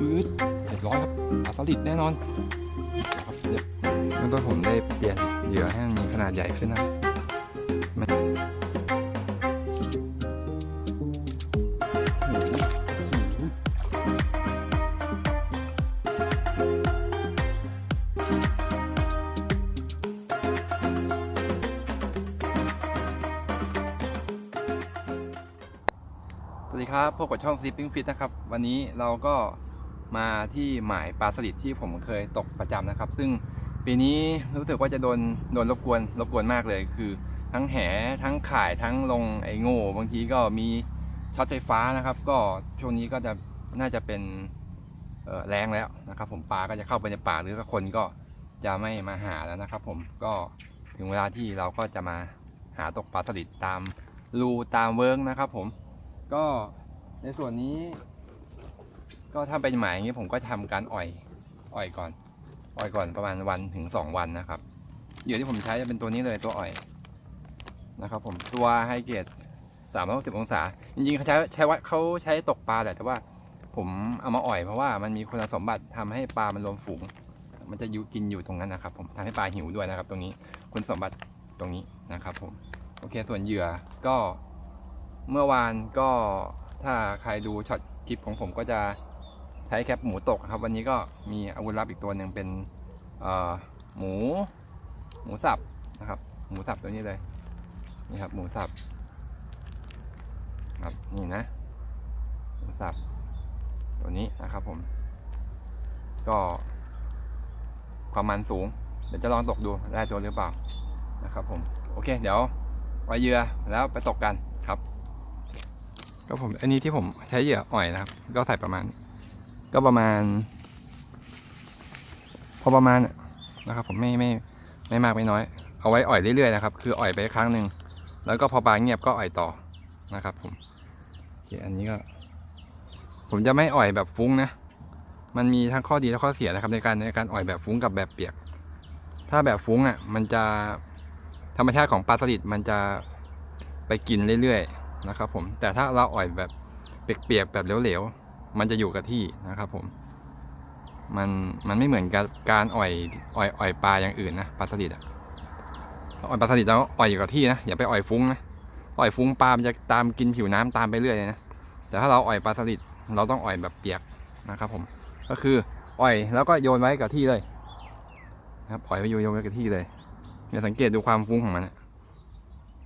อืดเรียบร้อยครับปลาสลิดแน่นอนครับเดี๋ยวเมื่อต้นผมได้เปลี่ยนเหยื่อให้มันมีขนาดใหญ่ขึ้นนะ ครับพบกับช่อง Sleeping Fit นะครับ วันนี้เราก็มาที่หมายปลาสลิดที่ผมเคยตกประจำนะครับ ซึ่งปีนี้รู้สึกว่าจะโดนโดนรบกวนรบกวนมากเลย คือทั้งแหทั้งข่ายทั้งลงไอ้โง่บางทีก็มีช็อตไฟฟ้านะครับ ก็ช่วงนี้ก็จะน่าจะเป็นแรงแล้วนะครับ ผมปลาก็จะเข้าไปในป่าหรือคนก็จะไม่มาหาแล้วนะครับ ผมก็ถึงเวลาที่เราก็จะมาหาตกปลาสลิดตามรูตามเวิร์กนะครับ ผมก็ ในส่วนนี้ ก็ถ้าเป็นหมายอย่างนี้ผมก็ทำการอ่อยอ่อยก่อนอ่อยก่อนประมาณวันถึงสองวันนะครับเหยื่อที่ผมใช้จะเป็นตัวนี้เลยตัวอ่อยนะครับ ผมตัวไฮเกรดสามร้อยหกสิบองศา จริงๆเขาใช้ใช้ว่าเขาใช้ตกปลาแหละแต่ว่าผมเอามาอ่อยเพราะว่ามันมีคุณสมบัติทำให้ปลามันรวมฝูง มันจะอยู่กินอยู่ตรงนั้นนะครับ ผมทำให้ปลาหิวด้วยนะครับ ตรงนี้คุณสมบัติตรงนี้นะครับ ผม โอเค ส่วนเหยื่อก็เมื่อวานก็ ถ้าใครดูช็อตคลิปของผมก็จะใช้แคปหมูตกครับ วันนี้ก็มีอาวุธลับอีกตัวหนึ่งเป็นหมู หมูสับนะครับ หมูสับตัวนี้เลยนี่ครับหมูสับครับนี่นะหมูสับตัวนี้นะครับผม ก็ความมันสูง เดี๋ยวจะลองตกดูได้ตัวหรือเปล่านะครับผม โอเค เดี๋ยวไว้เยือแล้วไปตกกัน ก็ผมอันนี้ที่ผมใช้เหยื่ออ่อยนะครับ ก็ใส่ประมาณ ก็ประมาณ พอประมาณนะนะครับ ผมไม่ไม่ไม่มากไม่น้อย เอาไว้อ่อยเรื่อยๆนะครับ คืออ่อยไปครั้งหนึ่งแล้วก็พอปลาเงียบก็อ่อยต่อนะครับ ผมโอเคอันนี้ก็ ผมจะไม่อ่อยแบบฟุ้งนะมันมีทั้งข้อดีและข้อเสียนะครับ ในการในการอ่อยแบบฟุ้งกับแบบเปียก ถ้าแบบฟุ้งอะ มันจะธรรมชาติของปลาสลิดมันจะไปกินเรื่อยๆ นะครับผมแต่ถ้าเราอ่อยแบบเปียกๆแบบเหลวๆมันจะอยู่กับที่นะครับผมมันมันไม่เหมือนกับการอ่อยอ่อยอ่อยปลาอย่างอื่นนะปลาสลิดอะอ่อยปลาสลิดแล้วอ่อยอยู่กับที่นะอย่าไปอ่อยฟุ้งนะอ่อยฟุ้งปลามันจะตามกินผิวน้ำตามไปเรื่อยเลยนะแต่ถ้าเราอ่อยปลาสลิดเราต้องอ่อยแบบเปียกนะครับผมก็คืออ่อยแล้วก็โยนไว้กับที่เลยนะครับอ่อยไว้โยนไว้กับที่เลยอย่าสังเกตดูความฟุ้งของมันนะ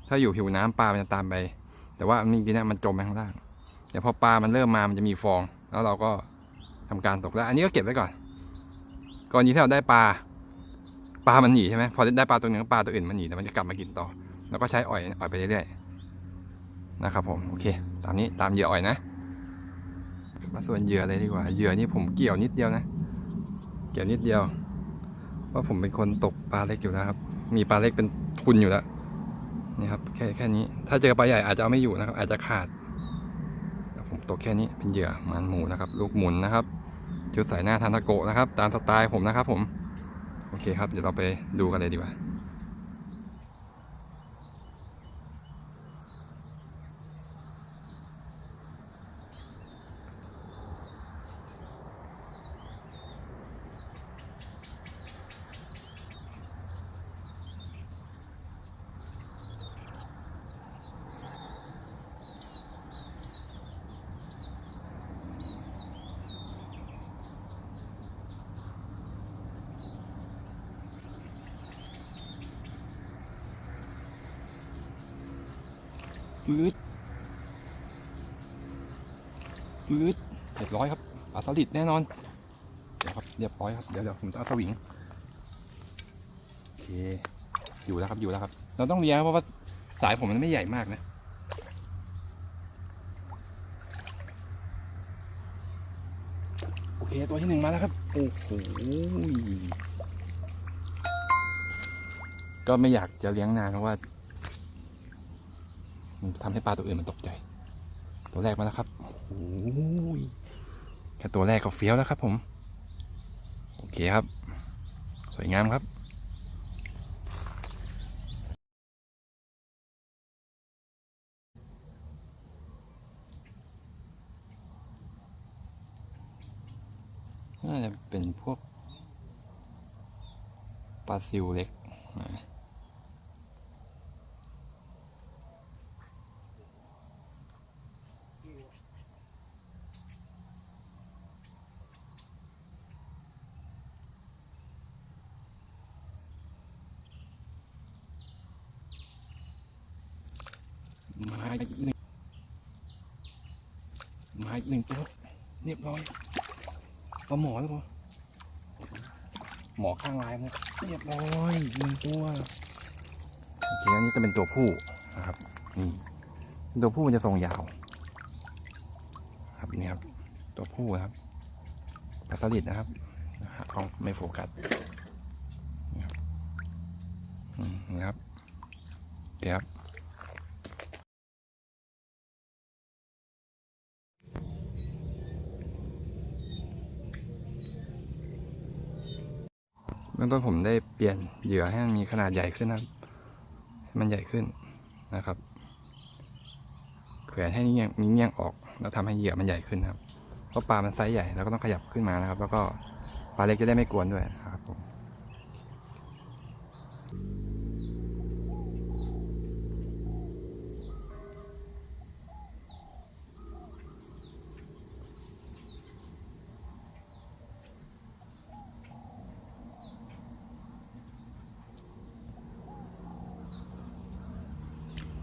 ถ้าอยู่ผิวน้ำปลามันจะตามไป แต่ว่ามีทีเนี้ยมันจมไปข้างล่างเดี๋ยวพอปลามันเริ่มมามันจะมีฟอง แล้วเราก็ทำการตกแล้ว อันนี้ก็เก็บไว้ก่อนกรณีที่เราได้ปลาปลามันหนีใช่ไหมพอได้ปลาตัวหนึงปลาตัวอื่นมันหนีแต่มันจะกลับมากินต่อ แล้วก็ใช้อ่อยอ่อยไปเรื่อยๆนะครับผมโอเค ตามนี้ตามเหยื่ออ่อยนะมาส่วนเหยื่อเลยดีกว่าเหยื่อนี่ผมเกี่ยวนิดเดียวนะ เกี่ยวนิดเดียว ว่าผมเป็นคนตกปลาเล็กอยู่แล้วครับ มีปลาเล็กเป็นทุนอยู่แล้ว นี่ครับแค่แค่นี้ ถ้าเจอปลาใหญ่อาจจะเอาไม่อยู่นะครับ อาจจะขาดผมตกแค่นี้เป็นเหยื่อมันหมูนะครับ ลูกหมุนนะครับ ชุดใส่หน้าทานตะโกะนะครับ ตามสไตล์ผมนะครับ ผม โอเคครับ เดี๋ยวเราไปดูกันเลยดีกว่าืดอืดเรียบร้อยครับปลาสลิดแน่นอนเดี๋ยวครับเรียบร้อยครับเดี๋ยวเดี๋ยวผมจะเอาสวิงโอเคอยู่แล้วครับอยู่แล้วครับ เราต้องเลี้ยงเพราะว่าสายผมมันไม่ใหญ่มากนะโอเคตัวที่หนึ่งมาแล้วครับโอ้โหก็ไม่อยากจะเลี้ยงนานเพราะว่า ทำให้ปลาตัวอื่นมันตกใจ ตัวแรกมาแล้วครับโอ้ยแค่ตัวแรกก็เฟี้ยวแล้วครับ ผม โอเคครับ สวยงามครับน่าจะเป็นพวกปลาซิวเล็กนะ มาอีกหนึ่งมาอีกหนึ่งตัวเรียบร้อยปลาหมอแล้วปะหมอข้างลายมันเรียบร้อยหนึ่งตัวโอเคอันนี้จะเป็นตัวผู้นะครับนี่ตัวผู้มันจะทรงยาว ครับนี่ครับ ตัวผู้ครับปลาสลิดนะครับห้องไม่โฟกัสนี่ครับอืมนี่ครับเดี๋ยว บื้องต้นผมได้เปลี่ยนเหยื่อให้มันมีขนาดใหญ่ขึ้นนะครับให้มันใหญ่ขึ้นนะครับแขวนให้นี้ยงมีเงี้ยงออกแล้วทำให้เหยื่อมันใหญ่ขึ้นนะครับเพราะปลามันไซส์ใหญ่เราก็ต้องขยับขึ้นมานะครับ แล้วก็ปลาเล็กจะได้ไม่กวนด้วยนะครับผม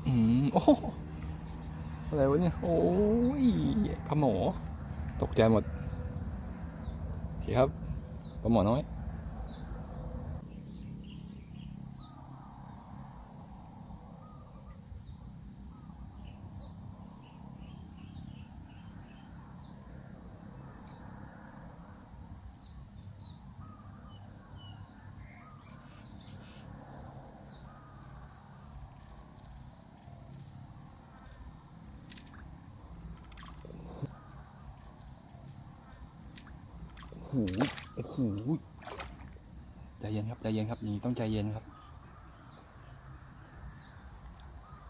อืม โอ้อะไรวะเนี่ย โอ้ยพะหมอตกใจหมด โอเคครับปลาหมอน้อย โอ้โหโอ้โหใจเย็นครับใจเย็นครับอย่างนี้ต้องใจเย็นครับ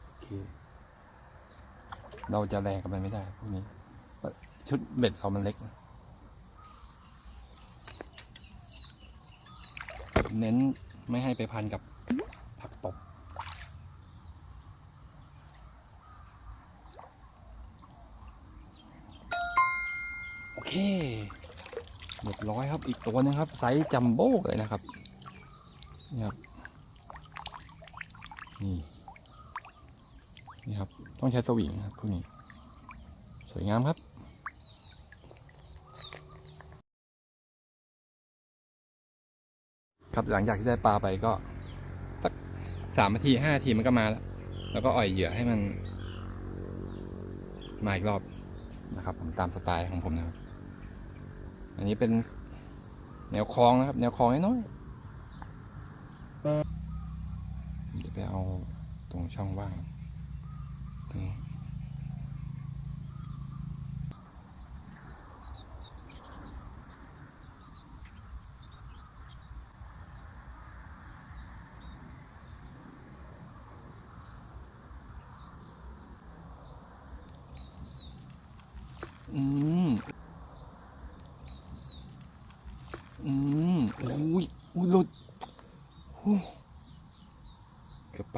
โอเคเราจะแรงกับมันไม่ได้พวกนี้ชุดเบ็ดเรามันเล็ก เน้นไม่ให้ไปพันกับผักตบโอเค เรียบร้อยครับอีกตัวหนึงครับไซส์จัมโบ้เลยนะครับนี่ครับนี่นี่ครับต้องใช้สวิงครับพวกนี้สวยงามครับครับหลังจากที่ได้ปลาไปก็สักสามนาทีห้านาทีมันก็มาแล้ว แล้วก็อ่อยเหยื่อให้มันมาอีกรอบนะครับ ผมตามสไตล์ของผมนะครับ อันนี้เป็นแนวคลองนะครับ แนวคลองน้อยๆผมจะไปเอาตรงช่องว่างตรงนี้อืม อืมอุ้ยอุ้ยหลุดฮู้เกือบไป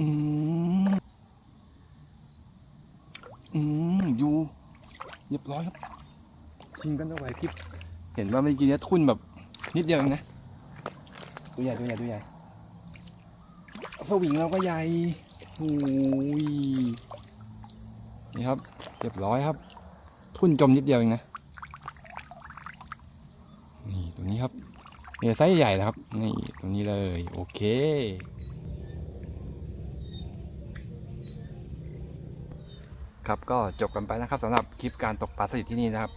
อืม อืม อยู่ เรียบร้อยครับ ชิงกันเอาไว้คลิปเห็นว่าเมื่อกี้เนี้ยทุ่นแบบนิดเดียวเองนะตัวใหญ่ตัวใหญ่ตัวใหญ่สวิงเราก็ใหญ่โอ้ยนี่ครับเรียบร้อยครับ ทุ่นจมนิดเดียวเองนะนี่ตัวนี้ครับเนี่ยไซส์ใหญ่นะครับนี่ตัวนี้เลยโอเคครับก็จบกันไปนะครับสำหรับคลิปการตกปลาสลิดที่นี่นะครับ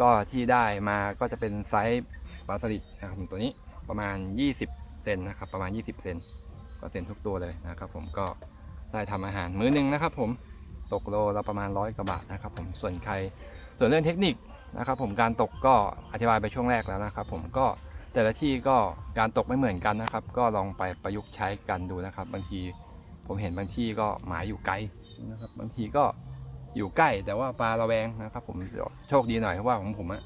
ก็ที่ได้มาก็จะเป็นไซส์ปลาสลิดนะครับตัวนี้ประมาณ 20เซนนะครับประมาณ 20เซนก็เซนทุกตัวเลยนะครับ ผมก็ได้ทำอาหารมื้อหนึงนะครับ ผมตกโลละประมาณร้อยกว่าบาทนะครับ ผมส่วนใครส่วนเรื่องเทคนิคนะครับ ผมการตกก็อธิบายไปช่วงแรกแล้วนะครับ ผมก็แต่ละที่ก็การตกไม่เหมือนกันนะครับ ก็ลองไปประยุกต์ใช้กันดูนะครับ บางทีผมเห็นบางที่ก็หมายอยู่ไกลนะครับ บางทีก็ อยู่ใกล้แต่ว่าปลาระแวงนะครับ ผมโชคดีหน่อยเพราะว่าของผมอะ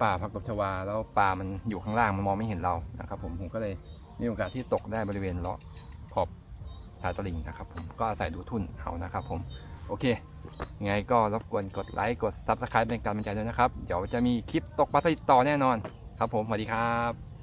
ปลาผักตบชวาแล้วปลามันอยู่ข้างล่างมันมองไม่เห็นเรานะครับ ผมผมก็เลยมีโอกาสที่ตกได้บริเวณเลาะขอบชายตลิ่งนะครับ ผมก็อาศัยดูทุ่นเอานะครับ ผมโอเคยังไงก็รบกวนกดไลค์กด Subscribe เป็นกำลังใจด้วยนะครับ เดี๋ยวจะมีคลิปตกปลาสลิดต่อแน่นอน ครับผมสวัสดีครับ